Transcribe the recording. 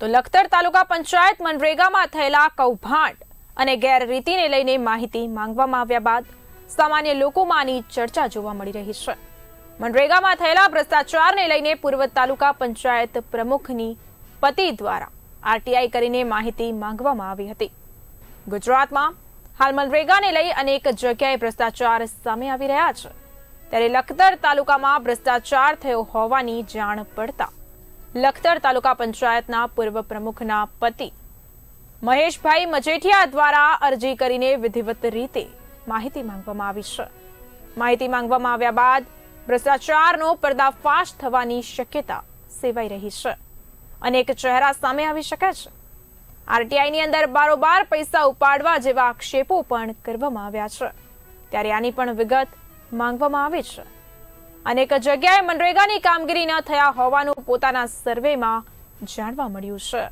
તો લખતર તાલુકા પંચાયત મનરેગામાં થયેલા કૌભાંડ અને ગેરરીતિને લઈને માહિતી માંગવામાં આવ્યા બાદ સામાન્ય લોકોમાં આની ચર્ચા જોવા મળી રહી છે. મનરેગામાં થયેલા ભ્રષ્ટાચારને લઈને પૂર્વ તાલુકા પંચાયત પ્રમુખની પતિ દ્વારા આરટીઆઈ કરીને માહિતી માંગવામાં આવી હતી. ગુજરાતમાં હાલ મનરેગાને લઈ અનેક જગ્યાએ ભ્રષ્ટાચાર સામે આવી રહ્યા છે. ત્યારે લખતર તાલુકામાં ભ્રષ્ટાચાર થયો હોવાની જાણ પડતા લખતર તાલુકા પંચાયતના પૂર્વ પ્રમુખના પતિ. મહેશભાઈ મજેઠિયા દ્વારા અરજી કરીને વિધિવત રીતે માહિતી માંગવામાં આવી છે. માહિતી માંગવામાં આવ્યા બાદ ભ્રષ્ટાચારનો પર્દાફાશ થવાની શક્યતા સેવાઈ રહી છે. અનેક ચહેરા સામે આવી શકે છે. આરટીઆઈની અંદર બારોબાર પૈસા ઉપાડવા જેવા આક્ષેપો પણ કરવામાં આવ્યા છે. ત્યારે આની પણ વિગત માંગવામાં આવી છે. અનેક જગ્યાએ મનરેગાની કામગીરી ન થયા હોવાનું પોતાના સર્વેમાં જાણવા મળ્યું છે.